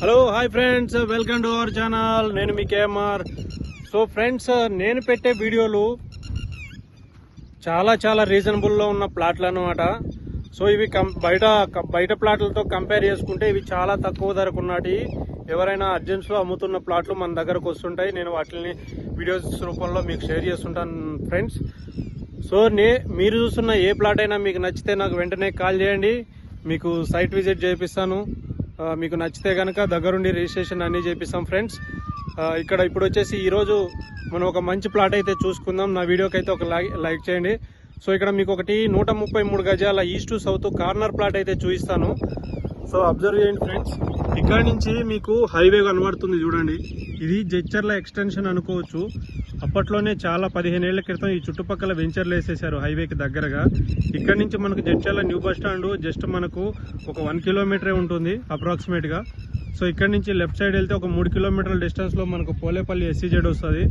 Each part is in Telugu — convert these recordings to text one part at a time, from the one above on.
Hello hi friends welcome to our channel నేను మీ కేఎంఆర్. సో ఫ్రెండ్స్ నేను పెట్టే వీడియోలు చాలా చాలా రీజనబుల్లో ఉన్న ప్లాట్లు అనమాట సో ఇవి కం బయట బయట ప్లాట్లతో కంపేర్ చేసుకుంటే ఇవి చాలా తక్కువ ధరకు ఉన్నటి. ఎవరైనా అర్జెంట్స్లో అమ్ముతున్న ప్లాట్లు మన దగ్గరకు వస్తుంటాయి. నేను వాటిని వీడియోస్ రూపంలో మీకు షేర్ చేస్తుంటాను ఫ్రెండ్స్ సో నే మీరు చూస్తున్న ఏ ప్లాట్ అయినా మీకు నచ్చితే నాకు వెంటనే కాల్ చేయండి. మీకు సైట్ విజిట్ చేపిస్తాను. మీకు నచ్చితే కనుక దగ్గరుండి రిజిస్ట్రేషన్ అన్నీ చేపిస్తాం ఫ్రెండ్స్. ఇక్కడ ఇప్పుడు వచ్చేసి ఈరోజు మనం ఒక మంచి ప్లాట్ అయితే చూసుకుందాం. నా వీడియోకి అయితే ఒక లైక్ లైక్ చేయండి. సో ఇక్కడ మీకు ఒకటి నూట ముప్పై మూడు గజాల ఈస్ట్ సౌత్ కార్నర్ ప్లాట్ అయితే చూపిస్తాను. సో అబ్జర్వ్ చేయండి ఫ్రెండ్స్. ఇక్కడ నుంచి మీకు హైవే కనబడుతుంది చూడండి. ఇది జడ్చర్ల ఎక్స్టెన్షన్ అనుకోవచ్చు. అప్పట్లోనే చాలా పదిహేను ఏళ్ళ క్రితం ఈ చుట్టుపక్కల వెంచర్లు వేసేసారు హైవేకి దగ్గరగా. ఇక్కడ నుంచి మనకు Jadcherla new bus stand just మనకు ఒక వన్ కిలోమీటరే ఉంటుంది అప్రాక్సిమేట్గా సో ఇక్కడ నుంచి లెఫ్ట్ సైడ్ వెళ్తే ఒక మూడు కిలోమీటర్ల డిస్టెన్స్లో మనకు పోలేపల్లి ఎస్సీజెడ్ వస్తుంది.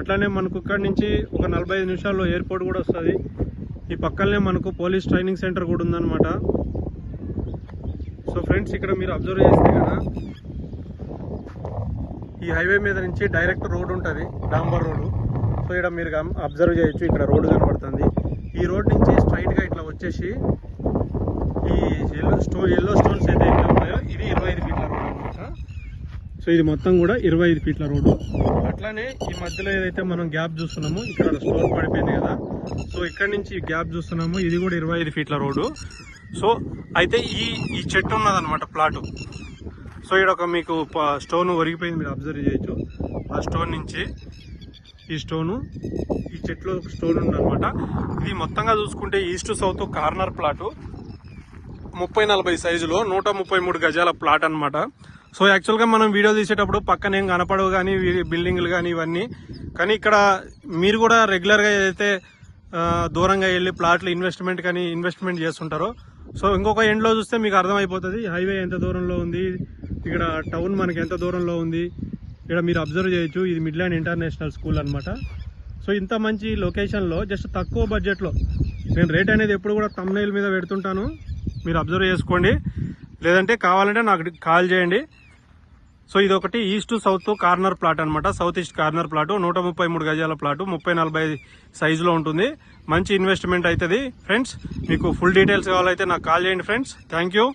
అట్లానే మనకు ఇక్కడ నుంచి ఒక నలభై ఐదు నిమిషాల్లో ఎయిర్పోర్ట్ కూడా వస్తుంది. ఈ పక్కనే మనకు పోలీస్ ట్రైనింగ్ సెంటర్ కూడా ఉందన్నమాట. ఫ్రెండ్స్ ఇక్కడ మీరు అబ్జర్వ్ చేస్తే కదా ఈ హైవే మీద నుంచి డైరెక్ట్ రోడ్ ఉంటుంది డాంబర్ రోడ్డు సో ఇక్కడ మీరు అబ్జర్వ్ చేయొచ్చు ఇక్కడ రోడ్డు కనబడుతుంది. ఈ రోడ్ నుంచి స్ట్రైట్గా ఇట్లా వచ్చేసి ఈ ఎల్లో స్టోన్ ఎల్లో స్టోన్స్ అయితే ఎట్లా ఉన్నాయో ఇది ఇరవై ఐదు ఫీట్ల రోడ్ అనమాట సో ఇది మొత్తం కూడా ఇరవై ఐదు ఫీట్ల రోడ్డు అట్లానే ఈ మధ్యలో ఏదైతే మనం గ్యాప్ చూస్తున్నామో ఇక్కడ స్టోన్ పడిపోయింది కదా. సో ఇక్కడ నుంచి గ్యాప్ చూస్తున్నాము ఇది కూడా ఇరవై ఐదు ఫీట్ల రోడ్డు సో అయితే ఈ ఈ చెట్టు ఉన్నదనమాట ప్లాట్. సో ఇక్కడ ఒక మీకు స్టోన్ ఒరిగిపోయింది మీరు అబ్జర్వ్ చేయొచ్చు. ఆ స్టోన్ నుంచి ఈ స్టోను ఈ చెట్లో ఒక స్టోన్ ఉందనమాట ఇది మొత్తంగా చూసుకుంటే ఈస్ట్ సౌత్ కార్నర్ ప్లాటు. ముప్పై నలభై సైజులో నూట ముప్పై మూడు గజాల ప్లాట్ అనమాట సో యాక్చువల్గా మనం వీడియో తీసేటప్పుడు పక్కన ఏం కనపడవు కానీ బిల్డింగ్లు కానీ ఇవన్నీ. కానీ ఇక్కడ మీరు కూడా రెగ్యులర్గా ఏదైతే దూరంగా వెళ్ళి ప్లాట్లు ఇన్వెస్ట్మెంట్ కానీ ఇన్వెస్ట్మెంట్ చేస్తుంటారో సో ఇంకొక ఎండ్లో చూస్తే మీకు అర్థమైపోతుంది. హైవే ఎంత దూరంలో ఉంది? ఇక్కడ టౌన్ మనకి ఎంత దూరంలో ఉంది? ఇక్కడ మీరు అబ్జర్వ్ చేయొచ్చు. ఇది మిడ్లాండ్ ఇంటర్నేషనల్ స్కూల్ అనమాట సో ఇంత మంచి లొకేషన్లో జస్ట్ తక్కువ బడ్జెట్లో నేను రేట్ అనేది ఎప్పుడు కూడా తమ్నైల్ మీద పెడుతుంటాను. మీరు అబ్జర్వ్ చేసుకోండి. లేదంటే కావాలంటే నాకు కాల్ చేయండి. సో ఇది ఒకటి ఈస్ట్ సౌత్ కార్నర్ ప్లాట్ అనమాట సౌత్ ఈస్ట్ కార్నర్ ప్లాట్. నూట ముప్పై మూడు గజాల ప్లాట్. ముప్పై నలభై సైజులో ఉంటుంది. మంచి ఇన్వెస్ట్మెంట్ అవుతుంది ఫ్రెండ్స్ మీకు ఫుల్ డీటెయిల్స్ కావాలైతే నాకు కాల్ చేయండి ఫ్రెండ్స్. Thank you.